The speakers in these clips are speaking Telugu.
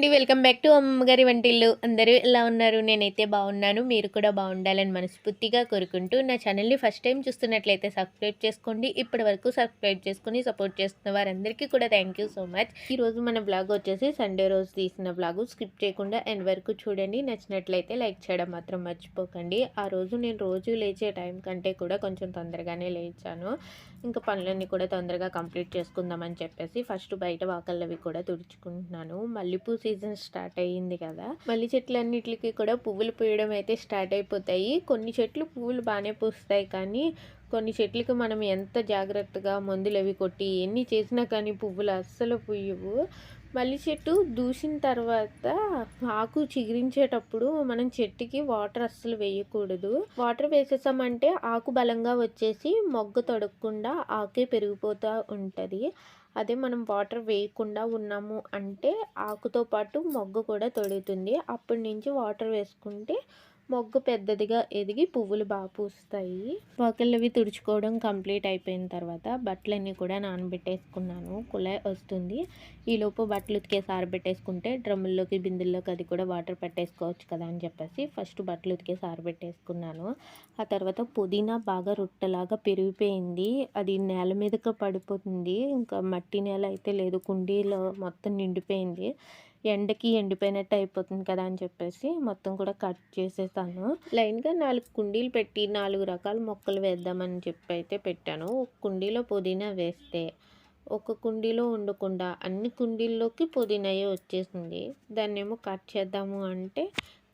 అండి. వెల్కమ్ బ్యాక్ టు అమ్మగారి వంటిల్లు. అందరూ ఎలా ఉన్నారు? నేనైతే బాగున్నాను. మీరు కూడా బాగుండాలని మనస్ఫూర్తిగా కోరుకుంటూ నా ఛానల్ని ఫస్ట్ టైం చూస్తున్నట్లయితే సబ్స్క్రైబ్ చేసుకోండి. ఇప్పటి వరకు సబ్స్క్రైబ్ చేసుకుని సపోర్ట్ చేస్తున్న వారందరికీ కూడా థ్యాంక్ యూ సో మచ్. ఈ రోజు మన బ్లాగ్ వచ్చేసి సండే రోజు తీసిన బ్లాగ్. స్కిప్ చేయకుండా ఎండ్ వరకు చూడండి. నచ్చినట్లయితే లైక్ చేయడం మాత్రం మర్చిపోకండి. ఆ రోజు నేను రోజు లేచే టైం కంటే కూడా కొంచెం తొందరగానే లేచాను. ఇంకా పనులన్నీ కూడా తొందరగా కంప్లీట్ చేసుకుందామని చెప్పేసి ఫస్ట్ బయట వాకళ్ళవి కూడా తుడుచుకుంటున్నాను. మల్లెపూ సీజన్ స్టార్ట్ అయ్యింది కదా. మల్లి చెట్లన్నిటికి కూడా పువ్వులు పూయడం అయితే స్టార్ట్ అయిపోతాయి. కొన్ని చెట్లు పువ్వులు బాగానే పూస్తాయి కానీ కొన్ని చెట్లకి మనం ఎంత జాగ్రత్తగా మందులు అవి కొట్టి ఎన్ని చేసినా కానీ పువ్వులు అస్సలు పూయవు. మల్లి చెట్టు దూసిన తర్వాత ఆకు చిగురించేటప్పుడు మనం చెట్టుకి వాటర్ అస్సలు వేయకూడదు. వాటర్ వేసేసామంటే ఆకు బలంగా వచ్చేసి మొగ్గ తొడగకుండా ఆకే పెరిగిపోతూ ఉంటుంది. అదే మనం వాటర్ వేయకుండా ఉన్నాము అంటే ఆకుతో పాటు మొగ్గ కూడా తొడుగుతుంది. అప్పటి నుంచి వాటర్ వేసుకుంటే మొగ్గు పెద్దదిగా ఎదిగి పువ్వులు బాగా పూస్తాయి. మొక్కలవి తుడుచుకోవడం కంప్లీట్ అయిపోయిన తర్వాత బట్టలన్నీ కూడా నానబెట్టేసుకున్నాను. కుళాయి వస్తుంది. ఈలోపు బట్టలు ఉతికేసి ఆరబెట్టేసుకుంటే డ్రమ్ముల్లోకి బిందుల్లోకి అది కూడా వాటర్ పెట్టేసుకోవచ్చు కదా అని చెప్పేసి ఫస్ట్ బట్టలు ఉతికేసి ఆరబెట్టేసుకున్నాను ఆ తర్వాత పుదీనా బాగా రొట్టెలాగా పెరిగిపోయింది. అది నేల మీదకి పడిపోతుంది. ఇంకా మట్టి నేల అయితే లేదు. కుండీలో మొత్తం నిండిపోయింది. ఎండకి ఎండిపోయినట్టు అయిపోతుంది కదా అని చెప్పేసి మొత్తం కూడా కట్ చేసేసాను. లైన్గా నాలుగు కుండీలు పెట్టి నాలుగు రకాల మొక్కలు వేద్దామని చెప్పి అయితే పెట్టాను. ఒక కుండీలో పుదీనా వేస్తే ఒక కుండీలో ఉండకుండా అన్ని కుండీల్లోకి పుదీనాయే వచ్చేసింది. దాన్నేమో కట్ చేద్దాము అంటే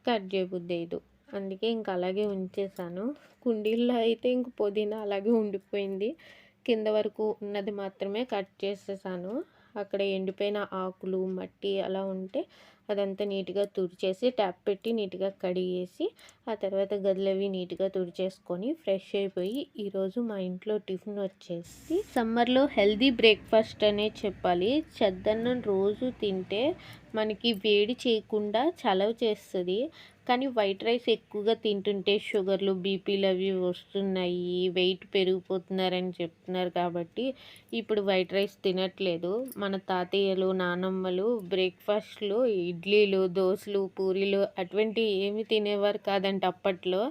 కట్ చేయబుద్దేదు అందుకే ఇంక అలాగే ఉంచేసాను. కుండీల్లో అయితే ఇంక పుదీనా అలాగే ఉండిపోయింది. కింద వరకు ఉన్నది మాత్రమే కట్ చేసేసాను. అక్కడ ఎండిపోయిన ఆకులు మట్టి అలా ఉంటే అదంతా నీట్గా తుడిచేసి ట్యాప్ పెట్టి నీట్గా కడిగేసి ఆ తర్వాత గదిలవి నీట్గా తుడిచేసుకొని ఫ్రెష్ అయిపోయి ఈరోజు మా ఇంట్లో టిఫిన్ వచ్చేసి సమ్మర్లో హెల్దీ బ్రేక్ఫాస్ట్ అనే చెప్పాలి. చెద్దన్నం రోజు తింటే మనకి వేడి చేయకుండా చలవ చేస్తుంది. కానీ వైట్ రైస్ ఎక్కువగా తింటుంటే షుగర్లు బీపీలు అవి వస్తున్నాయి వెయిట్ పెరిగిపోతున్నారని చెప్తున్నారు కాబట్టి ఇప్పుడు వైట్ రైస్ తినట్లేదు. మన తాతయ్యలు నానమ్మలు బ్రేక్ఫాస్ట్లో ఇడ్లీలు దోశలు పూరీలు అటువంటి ఏమి తినేవారు కాదంట అప్పట్లో.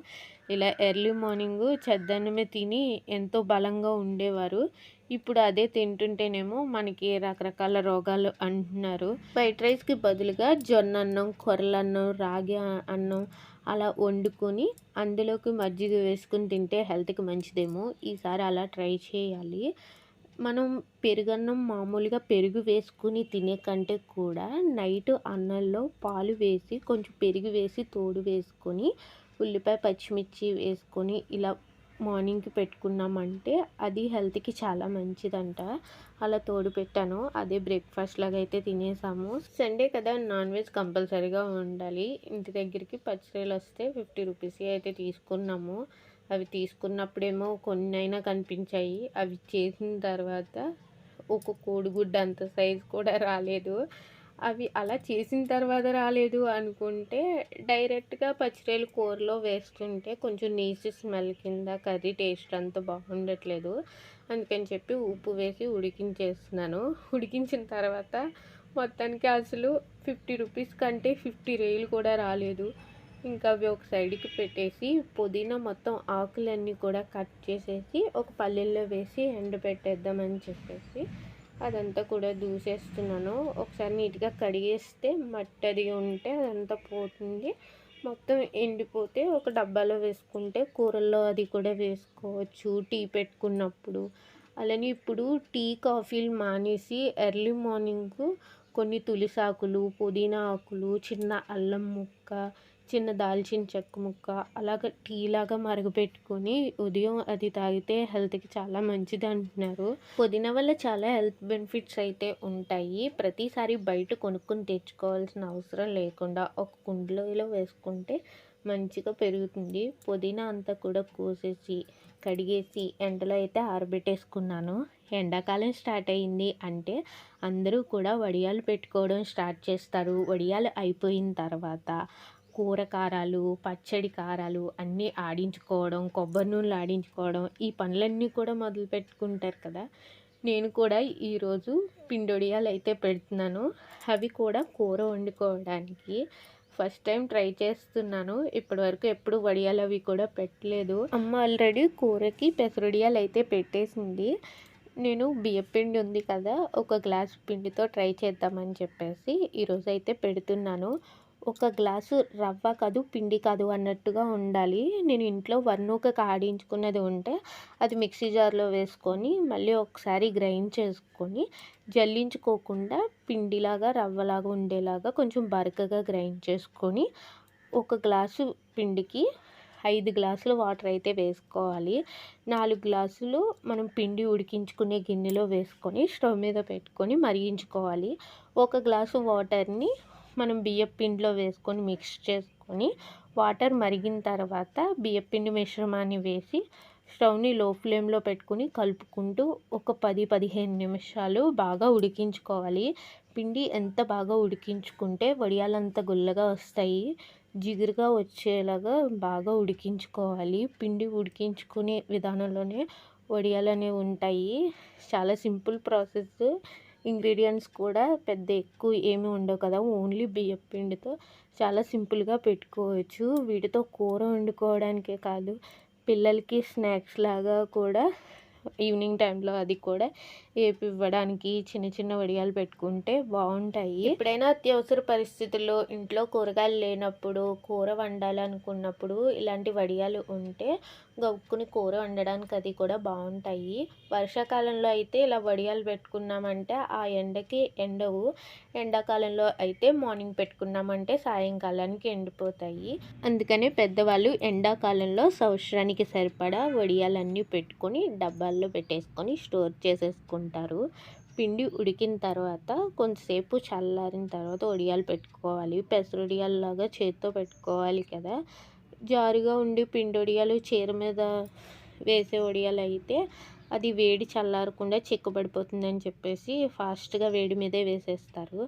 ఇలా ఎర్లీ మార్నింగ్ చెద్దన్నమే తిని ఎంతో బలంగా ఉండేవారు. ఇప్పుడు అదే తింటుంటేనేమో మనకి రకరకాల రోగాలు అంటున్నారు. ఫ్రైడ్ రైస్కి బదులుగా జొన్న అన్నం కొర్రలన్నం రాగి అన్నం అలా వండుకొని అందులోకి మజ్జిగ వేసుకుని తింటే హెల్త్కి మంచిదేమో. ఈసారి అలా ట్రై చేయాలి. మనం పెరుగన్నం మామూలుగా పెరుగు వేసుకుని తినే కంటే కూడా నైట్ అన్నంలో పాలు వేసి కొంచెం పెరుగు వేసి తోడు వేసుకొని ఉల్లిపాయ పచ్చిమిర్చి వేసుకొని ఇలా మార్నింగ్కి పెట్టుకున్నామంటే అది హెల్త్కి చాలా మంచిదంట. అలా తోడు పెట్టాను. అదే బ్రేక్ఫాస్ట్ లాగా అయితే తినేసాము. సండే కదా నాన్ వెజ్ కంపల్సరీగా ఉండాలి. ఇంటి దగ్గరికి పచ్చిరీలు వస్తే ఫిఫ్టీ రూపీస్ అయితే తీసుకున్నాము. అవి తీసుకున్నప్పుడేమో కొన్ని అయినా కనిపించాయి. అవి చేసిన తర్వాత ఒక కోడిగుడ్డ అంత సైజు కూడా రాలేదు. అవి అలా చేసిన తర్వాత రాలేదు అనుకుంటే డైరెక్ట్గా పచ్చిరేలు కూరలో వేస్తుంటే కొంచెం నీసు స్మెల్ కింద కర్రీ టేస్ట్ అంత బాగుండట్లేదు అందుకని చెప్పి ఉప్పు వేసి ఉడికించేస్తున్నాను. ఉడికించిన తర్వాత మొత్తానికి అసలు ఫిఫ్టీ రూపీస్ కంటే ఫిఫ్టీ రేలు కూడా రాలేదు. ఇంకా అవి ఒక సైడ్కి పెట్టేసి పుదీనా మొత్తం ఆకులన్నీ కూడా కట్ చేసేసి ఒక పల్లెల్లో వేసి ఎండ పెట్టేద్దామని చెప్పేసి అదంతా కూడా దూసేస్తున్నాను. ఒకసారి నీట్గా కడిగేస్తే మట్టి ఉంటే అదంతా పోతుంది. మొత్తం ఎండిపోతే ఒక డబ్బాలో వేసుకుంటే కూరల్లో అది కూడా వేసుకోవచ్చు. టీ పెట్టుకున్నప్పుడు. అలానే ఇప్పుడు టీ కాఫీలు మానేసి ఎర్లీ మార్నింగ్ కొన్ని తులిసాకులు పుదీనా ఆకులు చిన్న అల్లం ముక్క చిన్న దాల్చిన చెక్క ముక్క అలాగ టీ లాగా మరగపెట్టుకొని ఉదయం అది తాగితే హెల్త్కి చాలా మంచిది అంటున్నారు. పుదీనా వల్ల చాలా హెల్త్ బెనిఫిట్స్ అయితే ఉంటాయి. ప్రతిసారి బయట కొనుక్కొని తెచ్చుకోవాల్సిన అవసరం లేకుండా ఒక కుండలో వేసుకుంటే మంచిగా పెరుగుతుంది. పుదీనా అంతా కూడా కోసేసి కడిగేసి ఎండలో అయితే ఆరబెట్టేసుకున్నాను. ఎండాకాలం స్టార్ట్ అయింది అంటే అందరూ కూడా వడియాలు పెట్టుకోవడం స్టార్ట్ చేస్తారు. వడియాలు అయిపోయిన తర్వాత కూర కారాలు పచ్చడి కారాలు అన్నీ ఆడించుకోవడం కొబ్బరి నూనెలు ఆడించుకోవడం ఈ పనులన్నీ కూడా మొదలు పెట్టుకుంటారు కదా. నేను కూడా ఈరోజు పిండొడియాలు అయితే పెడుతున్నాను. అవి కూడా కూర వండుకోవడానికి ఫస్ట్ టైం ట్రై చేస్తున్నాను. ఇప్పటివరకు ఎప్పుడు వడియాలు అవి కూడా పెట్టలేదు. అమ్మ ఆల్రెడీ కూరకి పెసరొడియాలు అయితే పెట్టేసింది. నేను బియ్యపిండి ఉంది కదా ఒక గ్లాస్ పిండితో ట్రై చేద్దామని చెప్పేసి ఈరోజు అయితే పెడుతున్నాను. ఒక గ్లాసు రవ్వ కాదు పిండి కాదు అన్నట్టుగా ఉండాలి. నేను ఇంట్లో వన్నూక కాడించుకున్నది ఉంటే అది మిక్సీ జార్లో వేసుకొని మళ్ళీ ఒకసారి గ్రైండ్ చేసుకొని జల్లించుకోకుండా పిండిలాగా రవ్వలాగా ఉండేలాగా కొంచెం బరకగా గ్రైండ్ చేసుకొని ఒక గ్లాసు పిండికి ఐదు గ్లాసులు వాటర్ అయితే వేసుకోవాలి. నాలుగు గ్లాసులు మనం పిండి ఉడికించుకునే గిన్నెలో వేసుకొని స్టవ్ మీద పెట్టుకొని మరిగించుకోవాలి. ఒక గ్లాసు వాటర్ని మనం బియ్యపిండిలో వేసుకొని మిక్స్ చేసుకొని వాటర్ మరిగిన తర్వాత బియ్యపిండి మిశ్రమాన్ని వేసి స్టవ్ని లో ఫ్లేమ్లో పెట్టుకుని కలుపుకుంటూ ఒక పది పదిహేను నిమిషాలు బాగా ఉడికించుకోవాలి. పిండి ఎంత బాగా ఉడికించుకుంటే వడియాలంత గుల్లగా వస్తాయి. జిగురుగా వచ్చేలాగా బాగా ఉడికించుకోవాలి. పిండి ఉడికించుకునే విధానంలోనే వడియాలు అనేవి ఉంటాయి. చాలా సింపుల్ ప్రాసెస్. ఇంగ్రీడియంట్స్ కూడా పెద్ద ఎక్కువ ఏమీ ఉండవు కదా. ఓన్లీ బియ్యం పిండితో చాలా సింపుల్గా పెట్టుకోవచ్చు. వీటితో కూర వండుకోవడానికే కాదు పిల్లలకి స్నాక్స్ లాగా కూడా ఈవినింగ్ టైంలో అది కూడా ఏపివ్వడానికి చిన్న చిన్న వడియాలు పెట్టుకుంటే బాగుంటాయి ఎప్పుడైనా అత్యవసర పరిస్థితుల్లో ఇంట్లో కూరగాయలు లేనప్పుడు కూర వండాలనుకున్నప్పుడు ఇలాంటి వడియాలు ఉంటే గబుక్కుని కూర వండడానికి అది కూడా బాగుంటాయి వర్షాకాలంలో అయితే ఇలా వడియాలు పెట్టుకున్నామంటే ఆ ఎండకి ఎండవు. ఎండాకాలంలో అయితే మార్నింగ్ పెట్టుకున్నామంటే సాయంకాలానికి ఎండిపోతాయి. అందుకనే పెద్దవాళ్ళు ఎండాకాలంలో సంవత్సరానికి సరిపడా వడియాలన్నీ పెట్టుకొని డబ్బాల్లో పెట్టేసుకొని స్టోర్ చేసేసుకుంటారు. పిండి ఉడికిన తర్వాత కొంతసేపు చల్లారిన తర్వాత వడియాలు పెట్టుకోవాలి. పెసరొడియాల్లాగా చేత్తో పెట్టుకోవాలి కదా. జారుగా ఉండి పిండి వడియాలు చీర మీద వేసే వడియాలు అయితే అది వేడి చల్లారకుండా చిక్కబడిపోతుందని చెప్పేసి ఫాస్ట్గా వేడి మీదే వేసేస్తారు.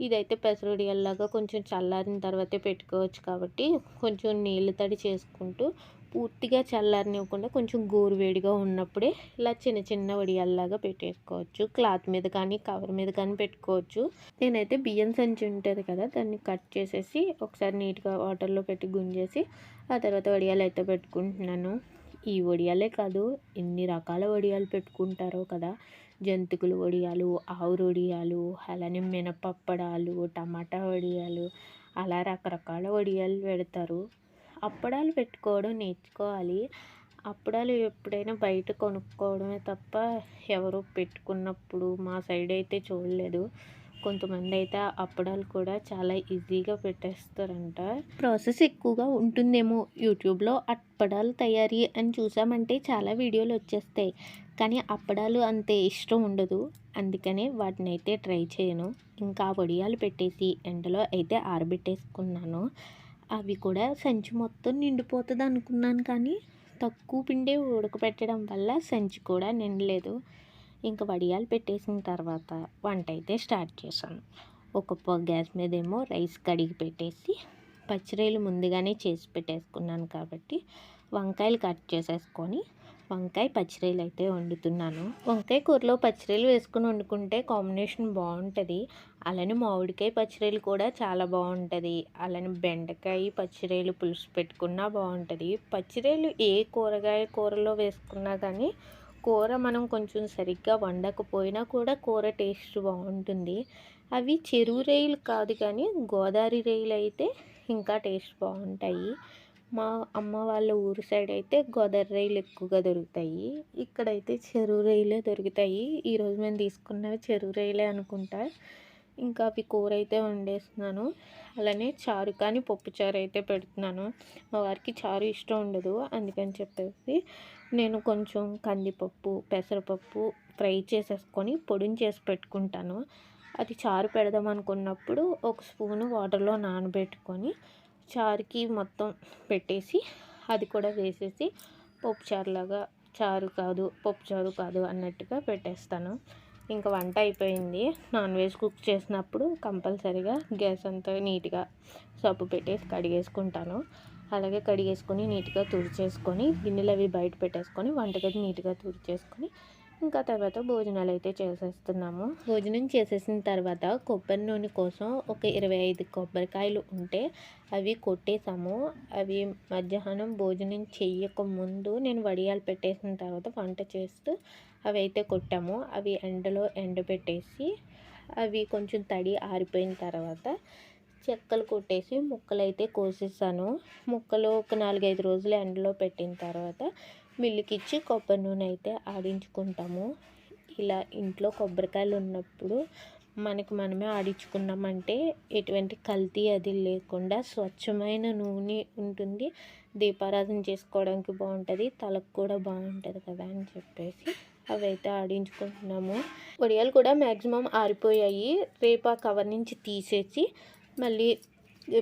ఇదైతే పెసరడియాల్లాగా కొంచెం చల్లారిన తర్వాతే పెట్టుకోవచ్చు కాబట్టి కొంచెం నీళ్ళు తడి చేసుకుంటూ పూర్తిగా చల్లారనివ్వకుండా కొంచెం గోరువేడిగా ఉన్నప్పుడే ఇలా చిన్న చిన్న వడియాల్లాగా పెట్టేసుకోవచ్చు. క్లాత్ మీద కానీ కవర్ మీద కానీ పెట్టుకోవచ్చు. నేనైతే బియ్యం సంచి ఉంటుంది కదా దాన్ని కట్ చేసేసి ఒకసారి నీట్గా వాటర్లో పెట్టి గుంజేసి ఆ తర్వాత వడియాలు అయితే పెట్టుకుంటున్నాను. ఈ వడియాలే కాదు ఎన్ని రకాల వడియాలు పెట్టుకుంటారో కదా. జంతికలు వడియాలు ఆవురు వడియాలు అలానే మినపప్పడాలు టమాటా వడియాలు అలా రకరకాల వడియాలు పెడతారు. అప్పడాలు పెట్టుకోవడం నేర్చుకోవాలి. అప్పడాలు ఎప్పుడైనా బయట కొనుక్కోవడమే తప్ప ఎవరు పెట్టుకున్నప్పుడు మా సైడ్ అయితే చూడలేదు. కొంతమంది అయితే అప్పడాలు కూడా చాలా ఈజీగా పెట్టేస్తారంట. ప్రాసెస్ ఎక్కువగా ఉంటుందేమో యూట్యూబ్లో అప్పడాలు తయారీ అని చూసామంటే చాలా వీడియోలు వచ్చేస్తాయి. కానీ అప్పడాలు అంతే ఇష్టం ఉండదు. అందుకనే వాటిని అయితే ట్రై చేయను. ఇంకా వడియాలు పెట్టేసి ఎండలో అయితే ఆరబెట్టేసుకున్నాను. అవి కూడా సంచి మొత్తం నిండిపోతుంది అనుకున్నాను కానీ తక్కువ పిండే ఉడకపెట్టడం వల్ల సంచి కూడా నిండలేదు. ఇంకా వడియాలు పెట్టేసిన తర్వాత వంట అయితే స్టార్ట్ చేశాను. ఒక గ్యాస్ మీద ఏమో రైస్ కడిగి పెట్టేసి పచ్చిరొయ్యలు ముందుగానే చేసి పెట్టేసుకున్నాను కాబట్టి వంకాయలు కట్ చేసేసుకొని వంకాయ పచ్చిరొయ్యలు అయితే వండుతున్నాను. వంకాయ కూరలో పచ్చిరొయ్యలు వేసుకుని వండుకుంటే కాంబినేషన్ బాగుంటుంది. అలానే మామిడికాయ పచ్చిరొయ్యలు కూడా చాలా బాగుంటుంది. అలానే బెండకాయ పచ్చిరొయ్యలు పులుసు పెట్టుకున్నా బాగుంటుంది. పచ్చిరొయ్యలు ఏ కూరగాయ కూరలో వేసుకున్నా కానీ కూర మనం కొంచెం సరిగ్గా వండకపోయినా కూడా కూర టేస్ట్ బాగుంటుంది. అవి చెరువు రొయ్యలు కాదు కానీ గోదావరి రొయ్యలు అయితే ఇంకా టేస్ట్ బాగుంటాయి. మా అమ్మ వాళ్ళ ఊరు సైడ్ అయితే గోదావరి రైలు ఎక్కువగా దొరుకుతాయి. ఇక్కడైతే చెరువు రైలే దొరుకుతాయి. ఈరోజు మేము తీసుకున్నవి చెరువు రైలే అనుకుంటా. ఇంకా అవి కూర అయితే వండేస్తున్నాను. అలానే చారు కానీ పప్పు చారు అయితే పెడుతున్నాను. మా వారికి చారు ఇష్టం ఉండదు అందుకని చెప్పేసి నేను కొంచెం కందిపప్పు పెసరపప్పు ఫ్రై చేసేసుకొని పొడిని చేసి పెట్టుకుంటాను. అది చారు పెడదాం అనుకున్నప్పుడు ఒక స్పూను వాటర్లో నానబెట్టుకొని చారుకి మొత్తం పెట్టేసి అది కూడా వేసేసి పప్పు చారులాగా చారు కాదు పప్పు చారు కాదు అన్నట్టుగా పెట్టేస్తాను. ఇంకా వంట అయిపోయింది. నాన్ వెజ్ కుక్ చేసినప్పుడు కంపల్సరీగా గ్యాస్ అంతా నీట్గా సబ్బు పెట్టేసి కడిగేసుకుంటాను. అలాగే కడిగేసుకొని నీట్గా తుడిచేసుకొని గిన్నెలు అవి బయట పెట్టేసుకొని వంటగది నీట్గా తుడిచేసుకొని ఇంకా తర్వాత భోజనాలు అయితే చేసేస్తున్నాము. భోజనం చేసేసిన తర్వాత కొబ్బరి నూనె కోసం ఒక ఇరవై ఐదు కొబ్బరికాయలు ఉంటే అవి కొట్టేసాము. అవి మధ్యాహ్నం భోజనం చెయ్యక ముందు నేను వడియాలు పెట్టేసిన తర్వాత వంట చేస్తూ అవి అయితే కొట్టాము. అవి ఎండలో ఎండబెట్టేసి అవి కొంచెం తడి ఆరిపోయిన తర్వాత చెక్కలు కొట్టేసి ముక్కలు అయితే కోసేసాను. ముక్కలు ఒక నాలుగైదు రోజులు ఎండలో పెట్టిన తర్వాత మిల్లుకి ఇచ్చి కొబ్బరి నూనె అయితే ఆడించుకుంటాము. ఇలా ఇంట్లో కొబ్బరికాయలు ఉన్నప్పుడు మనకి మనమే ఆడించుకున్నామంటే ఎటువంటి కల్తీ అది లేకుండా స్వచ్ఛమైన నూనె ఉంటుంది. దీపారాధన చేసుకోవడానికి బాగుంటుంది తలకు కూడా బాగుంటుంది కదా అని చెప్పేసి అవి అయితే ఆడించుకుంటున్నాము. వడియాలు కూడా మ్యాక్సిమం ఆరిపోయాయి. రేపు ఆ కవర్ నుంచి తీసేసి మళ్ళీ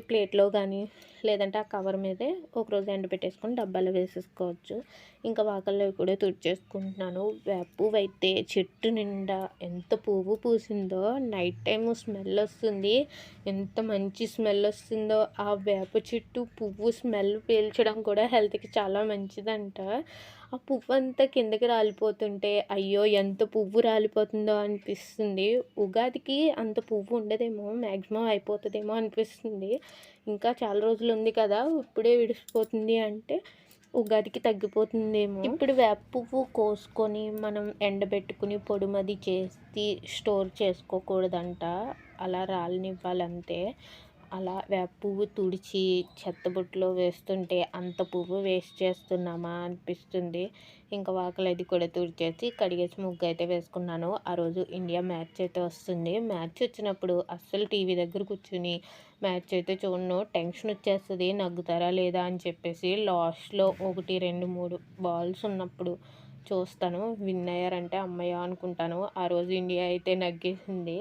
ప్లేట్లో కానీ లేదంటే ఆ కవర్ మీదే ఒకరోజు ఎండ పెట్టేసుకొని డబ్బాలో వేసేసుకోవచ్చు. ఇంకా వాకల్లో కూడా తుడిచేసుకుంటున్నాను. వేప పువ్వు అయితే చెట్టు నిండా ఎంత పువ్వు పూసిందో నైట్ టైం స్మెల్ వస్తుంది. ఎంత మంచి స్మెల్ వస్తుందో ఆ వేప చెట్టు పువ్వు స్మెల్ పీల్చడం కూడా హెల్త్కి చాలా మంచిదంట. ఆ పువ్వు అంతా కిందకి రాలిపోతుంటే అయ్యో ఎంత పువ్వు రాలిపోతుందో అనిపిస్తుంది. ఉగాదికి అంత పువ్వు ఉండదేమో మ్యాక్సిమం అయిపోతుందేమో అనిపిస్తుంది. ఇంకా చాలా రోజులు ఉంది కదా ఇప్పుడే విడిసిపోతుంది అంటే ఉగాదికి తగ్గిపోతుందేమో. ఇప్పుడు వేప పువ్వు కోసుకొని మనం ఎండబెట్టుకుని పొడిమది చేసి స్టోర్ చేసుకోకూడదంట. అలా రాలనివ్వాలంతే. అలా వేప పువ్వు తుడిచి చెత్తబుట్టలో వేస్తుంటే అంత పువ్వు వేస్ట్ చేస్తున్నామా అనిపిస్తుంది. ఇంకా వాకలు అది కూడా తుడిచేసి కడిగేసి ముగ్గు అయితే వేసుకున్నాను. ఆ రోజు ఇండియా మ్యాచ్ అయితే వస్తుంది. మ్యాచ్ వచ్చినప్పుడు అస్సలు టీవీ దగ్గర కూర్చుని మ్యాచ్ అయితే చూడను. టెన్షన్ వచ్చేస్తుంది. నగ్గుతారా లేదా అని చెప్పేసి లాస్ట్లో ఒకటి రెండు మూడు బాల్స్ ఉన్నప్పుడు చూస్తాను. విన్ అయ్యారంటే అమ్మయ్య అనుకుంటాను. ఆ రోజు ఇండియా అయితే నగ్గేసింది.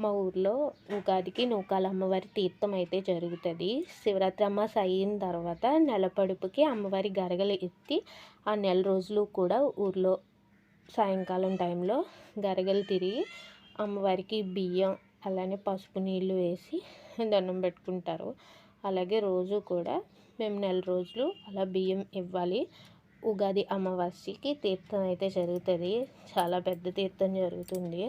మా ఊర్లో ఉగాదికి నూకాల అమ్మవారి తీర్థం అయితే జరుగుతుంది. శివరాత్రి అమాస అయిన తర్వాత నెలపడుపుకి అమ్మవారి గరగలు ఎత్తి ఆ నెల రోజులు కూడా ఊర్లో సాయంకాలం టైంలో గరగలు తిరిగి అమ్మవారికి బియ్యం అలానే పసుపు నీళ్ళు వేసి దండం పెట్టుకుంటారు. అలాగే రోజు కూడా మేము నెల రోజులు అలా బియ్యం ఇవ్వాలి. ఉగాది అమావాస్యకి తీర్థం అయితే జరుగుతుంది. చాలా పెద్ద తీర్థం జరుగుతుంది.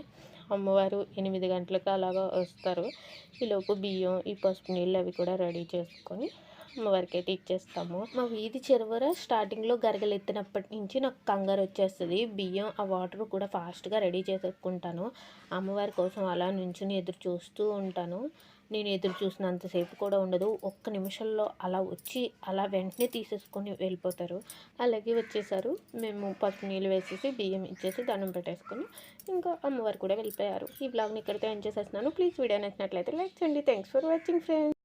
అమ్మవారు ఎనిమిది గంటలకు అలాగా వస్తారు. ఈలోపు బియ్యం ఈ పసుపు నీళ్ళు అవి కూడా రెడీ చేసుకొని అమ్మవారికి అయితే ఇచ్చేస్తాము. మా వీధి చెరువర స్టార్టింగ్లో గరగలు ఎత్తినప్పటి నుంచి నాకు కంగారు వచ్చేస్తుంది. బియ్యం ఆ వాటర్ కూడా ఫాస్ట్గా రెడీ చేసుకుంటాను అమ్మవారి కోసం అలా నుంచుని ఎదురు చూస్తూ ఉంటాను. నేను ఎదురు చూసినంతసేపు కూడా ఉండదు. ఒక్క నిమిషంలో అలా వచ్చి అలా వెంటనే తీసేసుకొని వెళ్ళిపోతారు. అలాగే వచ్చేసారు. మేము పసుపు నీళ్ళు వేసేసి బియ్యం ఇచ్చేసి దండం పెట్టేసుకొని ఇంకా అమ్మవారు కూడా వెళ్ళిపోయారు. ఈ బ్లాగ్ని ఇక్కడితో ఎంజాయ్ చేసేస్తున్నాను. ప్లీజ్ వీడియో నచ్చినట్లయితే లైక్ చేయండి. Thanks for watching friends